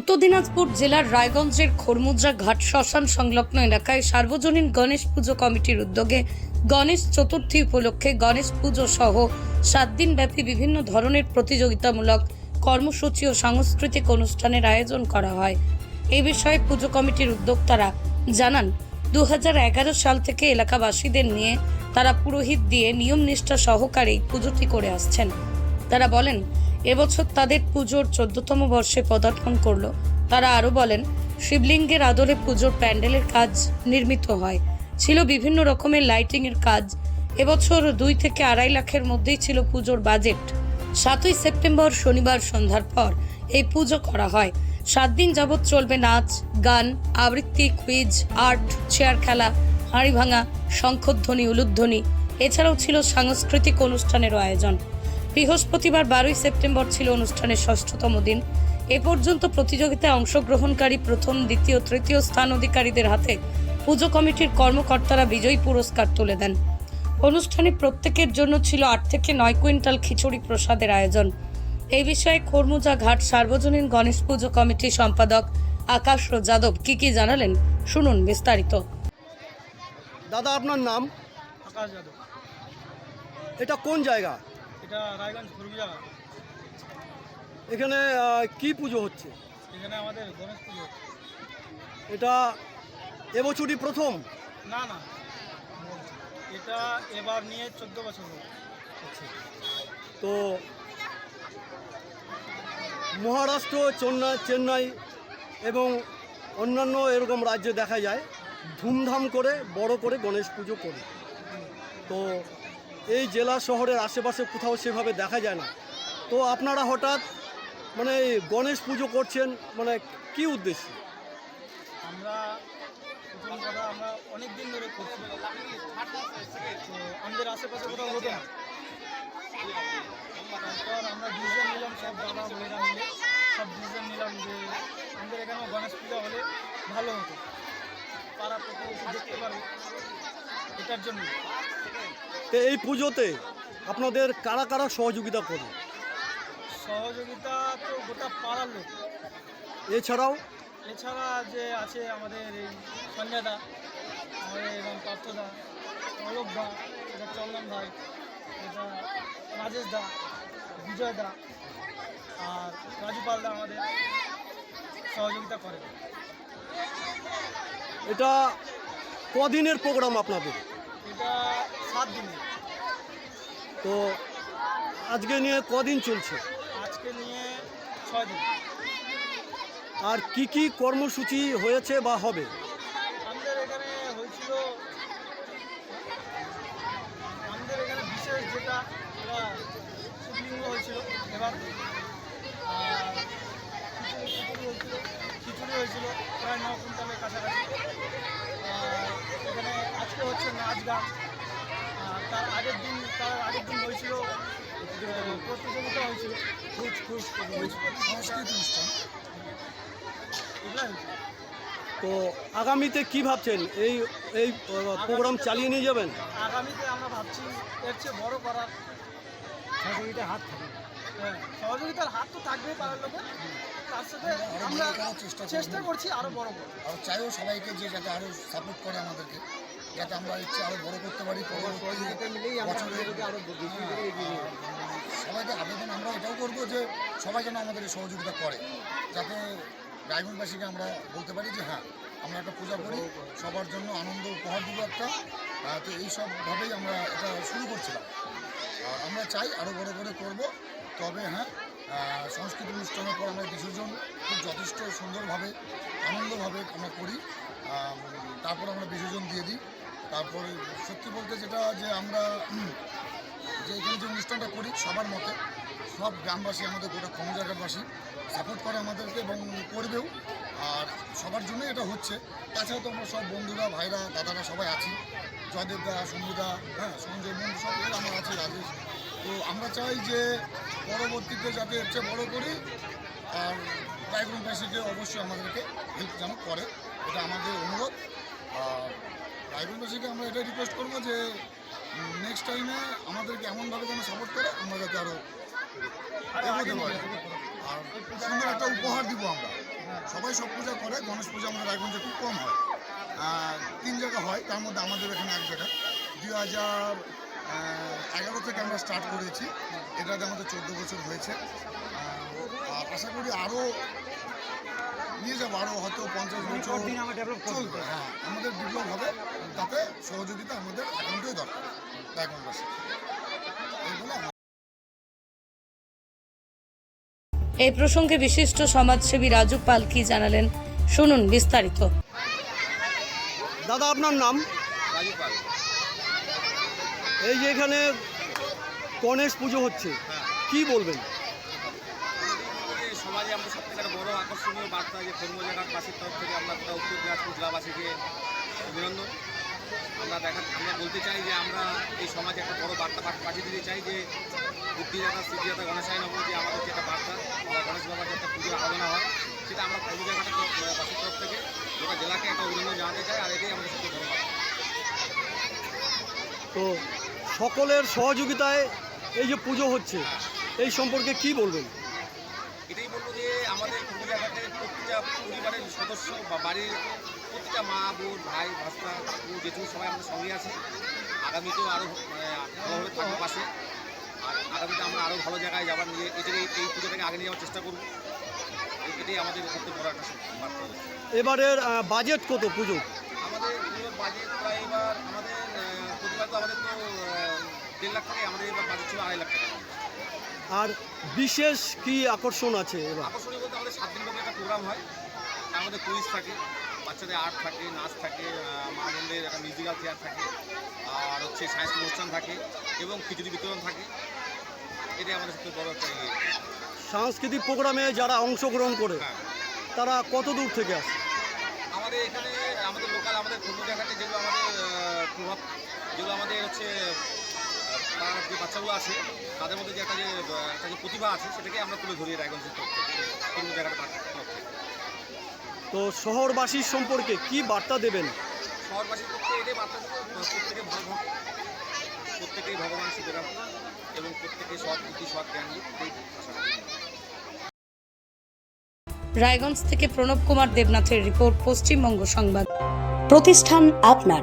উত্তর দিনাজপুর জেলার রায়গঞ্জের খরমুদ্রা ঘাট শ্মশান সংলগ্ন এলাকায় সার্বজনীন গণেশ পুজো কমিটির উদ্যোগে গণেশ চতুর্থী উপলক্ষে গণেশ পুজো সহ সাত দিনব্যাপী বিভিন্ন ধরনের প্রতিযোগিতামূলক কর্মসূচি ও সাংস্কৃতিক অনুষ্ঠানের আয়োজন করা হয়। এ বিষয়ে পুজো কমিটির উদ্যোক্তারা জানান দু হাজার এগারো সাল থেকে এলাকাবাসীদের নিয়ে তারা পুরোহিত দিয়ে নিয়ম নিষ্ঠা সহকারে এই পুজোটি করে আসছেন। তারা বলেন এবছর তাদের পুজোর চোদ্দতম বর্ষে পদার্পণ করল। তারা আরও বলেন, শিবলিঙ্গের আদলে পুজোর প্যান্ডেলের কাজ নির্মিত হয়। ছিল বিভিন্ন রকমের লাইটিংয়ের কাজ। এবছর দুই থেকে আড়াই লাখের মধ্যেই ছিল পুজোর বাজেট। সাতই সেপ্টেম্বর শনিবার সন্ধ্যার পর এই পুজো করা হয়। সাত দিন যাবৎ চলবে নাচ, গান, আবৃত্তি, কুইজ, আর্ট, চেয়ার খেলা, হাঁড়ি ভাঙা, শঙ্খধ্বনি, উলুধ্বনি। এছাড়াও ছিল সাংস্কৃতিক অনুষ্ঠানেরও আয়োজন। বৃহস্পতিবার বারোই সেপ্টেম্বর ছিল অনুষ্ঠানের ষষ্ঠতম দিন। এ পর্যন্ত প্রতিযোগিতায় অংশগ্রহণকারী প্রথম দ্বিতীয় তৃতীয় স্থান অধিকারীদের হাতে পুজো কমিটির কর্মকর্তারা বিজয়ী পুরস্কার তুলে দেন। অনুষ্ঠানে প্রত্যেকের জন্য ছিল আট থেকে নয় কুইন্টাল খিচুড়ি প্রসাদের আয়োজন। এই বিষয়ে খরমুজা ঘাট সার্বজনীন গণেশ পুজো কমিটির সম্পাদক আকাশ যাদব কি কি জানালেন শুনুন বিস্তারিত। দাদা আপনার নাম? আকাশ যাদব। এটা কোন জায়গা? এটা রায়গঞ্জ ফুরবিয়া এখানে কি পুজো হচ্ছে? এখানে আমাদের গণেশ পুজো এটা এবছরই প্রথম? না না। এটা এবার নিয়ে চোদ্দ বছর হলো। তো মহারাষ্ট্র চেন্নাই চেন্নাই এবং অন্যান্য এরকম রাজ্যে দেখা যায় ধুমধাম করে বড় করে গণেশ পুজো করে। তো এই জেলা শহরের আশেপাশে কোথাও সেভাবে দেখা যায় না। তো আপনারা হঠাৎ মানে গণেশ পুজো করছেন মানে কি উদ্দেশ্য? আমরা ধরে আমাদের আশেপাশে কোথাও হতো না। তারপর আমরা ডিসিশন নিলাম, সব দাদা মিলে, সব ডিসিশন নিলাম যে আমাদের এখানেও গণেশ পূজা হলে ভালো হতো। দেখতে এটার জন্য। তো এই পুজোতে আপনাদের কারা কারা সহযোগিতা করে? সহযোগিতা তো গোটা পাড়ার লোক। এছাড়াও? এছাড়া যে আছে আমাদের এই সঞ্জয়দা আমাদের এবং পার্থদা অলোক দা এটা চন্দন ভাই এটা রাজেশ দা বিজয় দা আর রাজু পালদা আমাদের সহযোগিতা করে। এটা কদিনের প্রোগ্রাম আপনাদের? এটা তো আজকে নিয়ে কদিন চলছে? আজকে নিয়ে ছয় দিন। আর কি কি কর্মসূচি হয়েছে বা হবে? আমাদের এখানে হয়েছিল আমাদের এখানে বিশেষ যেটা শিবলিঙ্গ হয়েছিল এবার খিচুড়ি হয়েছিল খিচুড়ি হয়েছিল প্রায় ন কুইন্টালের কাছাকাছি। এখানে আজকে হচ্ছে নাচ গান। তার আগের দিন তার আগের দিন হয়েছিল প্রতিযোগিতা হয়েছিল কুচ কুচ সংস্কৃত অনুষ্ঠান। তো আগামীতে কি ভাবছেন? এই এই প্রোগ্রাম চালিয়ে নিয়ে যাবেন? আগামীতে আমরা ভাবছি এর চেয়ে বড় করার সহযোগিতার হাত থাকবে হ্যাঁ সহযোগিতার হাত তো থাকবেই পাড়ার লোকের। তার সাথে আমরা চেষ্টা করছি আরও বড় করব আর চাইও সবাইকে যে যাতে আরও সাপোর্ট করে আমাদেরকে। যাতে আমরা ইচ্ছে আরও বড় করতে পারি সবাইকে আবেদন আমরা এটাও করব যে সবাই যেন আমাদের সহযোগিতা করে, যাতে রায়গঞ্জবাসীকে আমরা বলতে পারি যে হ্যাঁ আমরা একটা পূজা করি, সবার জন্য আনন্দ উপহার দিব একটা তো এইসবভাবেই আমরা এটা শুরু করছিলাম। আমরা চাই আরও বড় করে করব, তবে হ্যাঁ সংস্কৃতি অনুষ্ঠানের পর আমরা বিসর্জন খুব যথেষ্ট সুন্দরভাবে, আনন্দভাবে আমরা করি তারপর আমরা বিসর্জন দিয়ে দিই। তারপরে সত্যি বলতে যেটা যে আমরা যে এখানে যে অনুষ্ঠানটা করি সবার মতে, সব গ্রামবাসী আমাদের গোটা ক্ষমজাগারবাসী সাপোর্ট করে আমাদেরকে এবং করবেও, আর সবার জন্য এটা হচ্ছে। তাছাড়া তো আমরা সব বন্ধুরা, ভাইরা, দাদারা সবাই আছি। জয়দেব দা শম্ভুদা হ্যাঁ সঞ্জয় বন্ধু সব এর আমরা আছি, রাজেশ। তো আমরা চাই যে পরবর্তীতে যাতে চেয়ে বড় করি, আর রায়গঞ্জবাসীকে অবশ্যই আমাদেরকে হেল্প যেন করে, এটা আমাদের অনুরোধ। আর রায়গঞ্জবাসীকে আমরা এটা রিকোয়েস্ট করব যে নেক্সট টাইমে আমাদেরকে এমনভাবে যেন সাপোর্ট করে আমরা যাতে আরও এগোতে পারি। আর সুন্দর একটা উপহার দিব আমরা। সবাই সব পূজা করে গণেশ পূজা আমাদের রায়গঞ্জে খুব কম হয়। তিন জায়গা হয় তার মধ্যে আমাদের এখানে এক জায়গা। দুই হাজার এগারো থেকে আমরা স্টার্ট করেছি। এটাতে আমাদের চোদ্দ বছর হয়েছে। আর আশা করি আরও যাব। আরও হয়তো পঞ্চাশ বছর চলবে। হ্যাঁ আমাদের ডেভেলপ হবে। তাতে সহযোগিতা আমাদের দরকার। এই প্রসঙ্গে বিশিষ্ট সমাজসেবী রাজু পাল কি জানালেন শুনুন বিস্তারিত। দাদা আপনার নাম? এই যে এখানে গণেশ পুজো হচ্ছে কি বলবেন এই সমাজে আমরা সব থেকে একটা বড় আকর্ষণীয় বার্তা যে কর্মজায়গাবাসীর তরফ থেকে আমরা গোটা উত্তর দিনাজপুর জেলাবাসীকে অভিনন্দন। আমরা দেখা আমরা বলতে চাই যে আমরা এই সমাজে একটা বড় বার্তা পাঠিয়ে দিতে চাই যে বুদ্ধিদাতা, সিদ্ধিদাতা গণেশাই নগর যে আমাদের যে একটা বার্তা গণেশ বাবার যে একটা পুজোর আরাধনা হয়, সেটা আমরা কর্মজায়গাটা বাসীর তরফ থেকে গোটা জেলাকে একটা অভিনন্দন জানাতে চাই, আর এটাই আমাদের সবচেয়ে বড় তো সকলের সহযোগিতায় এই যে পুজো হচ্ছে, এই সম্পর্কে কি বলবেন এটাই বলব যে আমাদের পূজাঘাটে প্রতিটা পরিবারের সদস্য বা বাড়ির প্রতিটা মা বোন ভাই ভাস্তা কাকু জেঠু সবাই আমাদের সঙ্গে আছে। আগামীতেও আরও ভালোভাবে থাকব পাশে আর আগামীতে আমরা আরও ভালো জায়গায় যাবার নিয়ে এটাই এই পুজোটাকে আগে নিয়ে যাওয়ার চেষ্টা করব। এটাই আমাদের সবচেয়ে বড় একটা এবারের বাজেট কত পুজো? আমাদের পুজোর বাজেট প্রায় এবার আমাদের প্রতিবার তো আমাদের তো দেড় লাখ টাকাই আমাদের এবার বাজেট ছিল। আর বিশেষ কি আকর্ষণ আছে এবার? আকর্ষণীয় বলতে আমাদের সাত দিন ব্যাপী একটা প্রোগ্রাম হয়। তার মধ্যে কুইজ থাকে বাচ্চাদের আর্ট থাকে নাচ থাকে মা বোনদের একটা মিউজিক্যাল চেয়ার থাকে আর হচ্ছে সায়েন্স অনুষ্ঠান থাকে এবং খিচুড়ি বিতরণ থাকে। এটাই আমাদের সবচেয়ে বড় একটা ইয়ে। সাংস্কৃতিক প্রোগ্রামে যারা অংশগ্রহণ করে হ্যাঁ। তারা কত দূর থেকে আসে? আমাদের এখানে আমাদের লোকাল আমাদের কর্মজায়গাতে যেগুলো আমাদের প্রভাব যেগুলো আমাদের হচ্ছে আহ, যে বাচ্চাগুলো আছে তাদের মধ্যে যে একটা যে একটা যে প্রতিভা আছে সেটাকে আমরা তুলে ধরি রায়গঞ্জের কর্মজায়গাটা তরফ তো শহরবাসীর সম্পর্কে কি বার্তা দেবেন? শহরবাসীর পক্ষে এটাই বার্তা দেবো প্রত্যেকে ভালো ভাব প্রত্যেকেই ভগবান রাখুন এবং প্রত্যেকে সৎ বুদ্ধি সৎ জ্ঞান আশা করি রায়গঞ্জ থেকে প্রণব কুমার দেবনাথের রিপোর্ট পশ্চিমবঙ্গ সংবাদ। প্রতিষ্ঠান আপনার।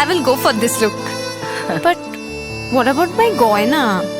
I will go for this look. but what about my goina?